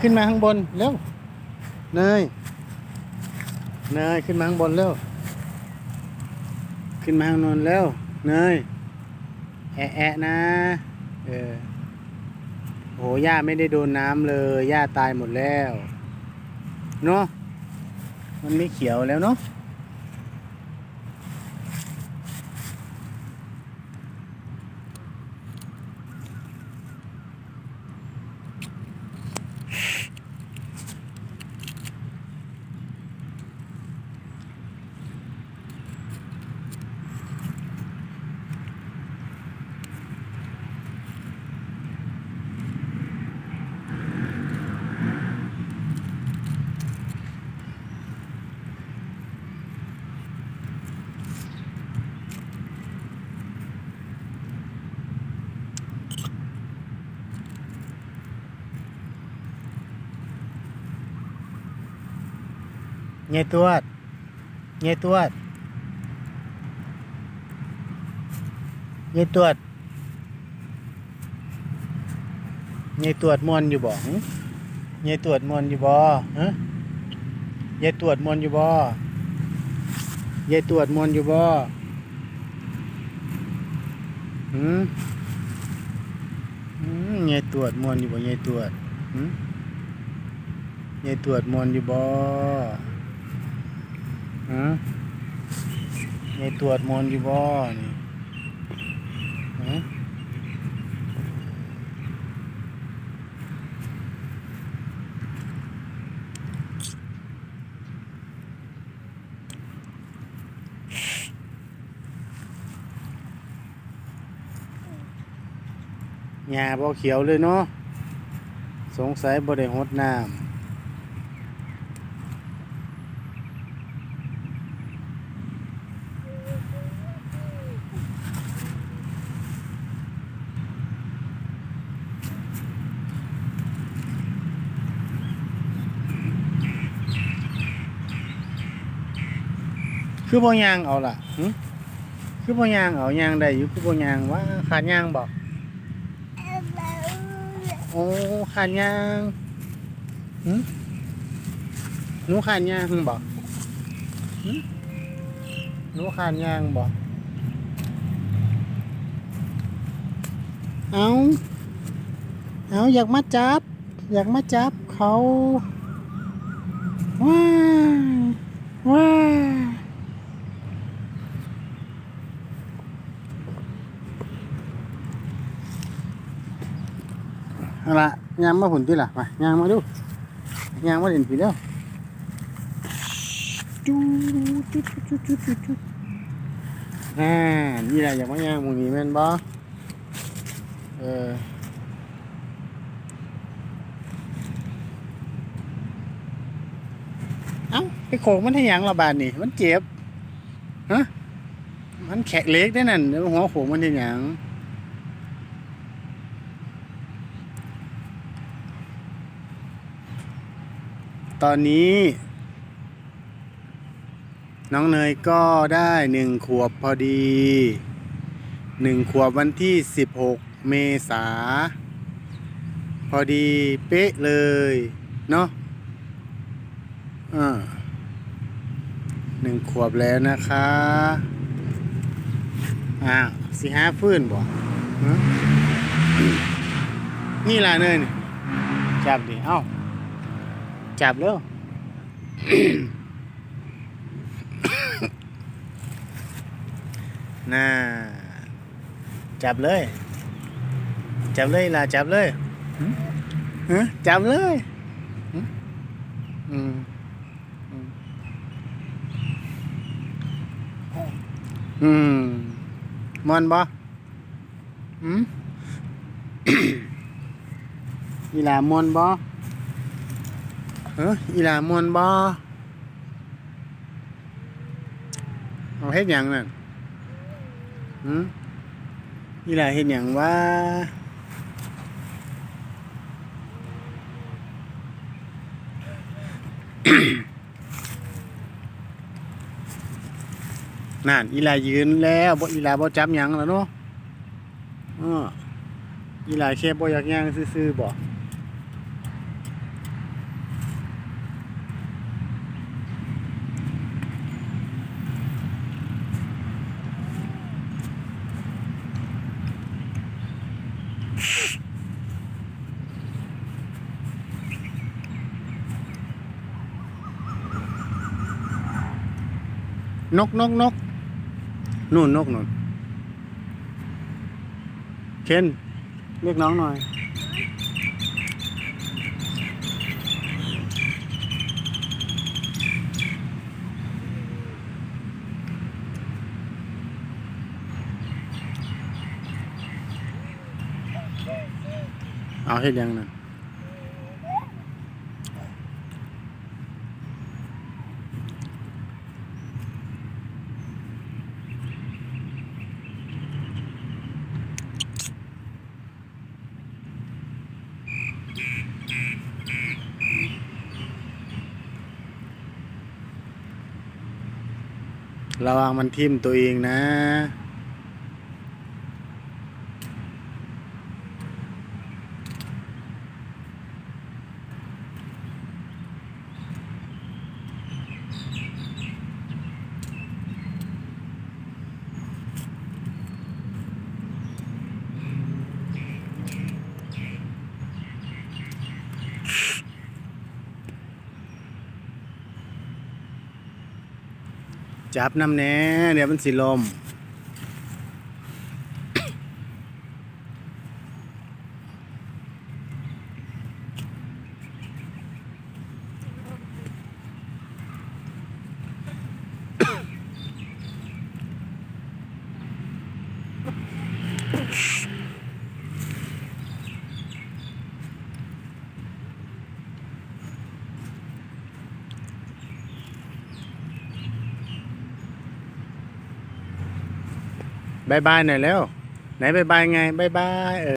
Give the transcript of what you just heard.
ขึ้นมาข้างบนเร็วเนยเนยขึ้นมาข้างบนเร็วขึ้นมาข้างนนเร็วเนยแอะแอะนะเออโหหญ้าไม่ได้โดนน้ำเลยหญ้าตายหมดแล้วเนาะมันไม่เขียวแล้วเนาะ เงยตวดเงยตวดเงยตวดเงยตวดมวนอยู่บ่เงยตวดมวนอยู่บ่ฮะเงยตวดมวนอยู่บ่เงยตวดมวนอยู่บ่หืมหืมเงยตวดมวนอยู่บ่เงยตวดหืมเงยตวดมวนอยู่บ่ ฮะยายตรวจมนอยู่บ่นี่ฮะหญ้าบ่เขียวเลยเนาะสงสัยบ่ได้หดน้ำ คือบ่ยางเอาล่ะหึคือบ่ยางเอายางได้อยู่คือบ่ยางว่าขาดยางบ่โอ้ขาดยางหึหนูขาดยางบ่หึหนูขาดยางบ่เอาเอาอยากมาจับ อยากมาจับเขาว้ายว้า ยเอาละยางมาผุนที่ละมายางมาดูยางมาเด่นผีเด้อจูจูจูจูจูจูอ่านี่แหละอยากมายางหมูนี้แม่นบ่เออเอ้าไปโขกมันให้ยังละบาดนี่ มันเจ็บฮะมันแขกเล็กได้นั่นหัวโขกมันให้หยัง ตอนนี้ น้องเนยก็ได้หนึ่งขวบพอดีหนึ่งขวบวันที่สิบหกเมษา พอดีเป๊ะเลย เนาะอ่าหนึ่งขวบแล้วนะคะอ้าวสิหาฟื้นบ่นี่ล่ะเนยจับดิ เอ้า จับเร็วน่า จับเลย จับเลยล่ะ จับเลยหึฮะจับเลยหึอืมอืมอืมมอนบ่อืมอีหลามอนบ่ เอออีหลามวนบอเอาเฮ็ดหยังนั่นหืมอีหลาเฮ็ดหยังวะนั่นอีหลายืนแล้วบ่อีหลาบ่จับหยังแล้วเนาะอ้ออีหลาแค่บ่อยากย่างซื่อๆบ่ นกนกนกนู่นนกนู่นเคนเรียกน้องหน่อย เอาเฮ็ดยังนั่น ระวังมันทิ่มตัวเองนะ จับน้ำแหน่เดี๋ยวมันสิลม บายบายหน่อยแล้ว ไหนบายบายไงบายบายเออ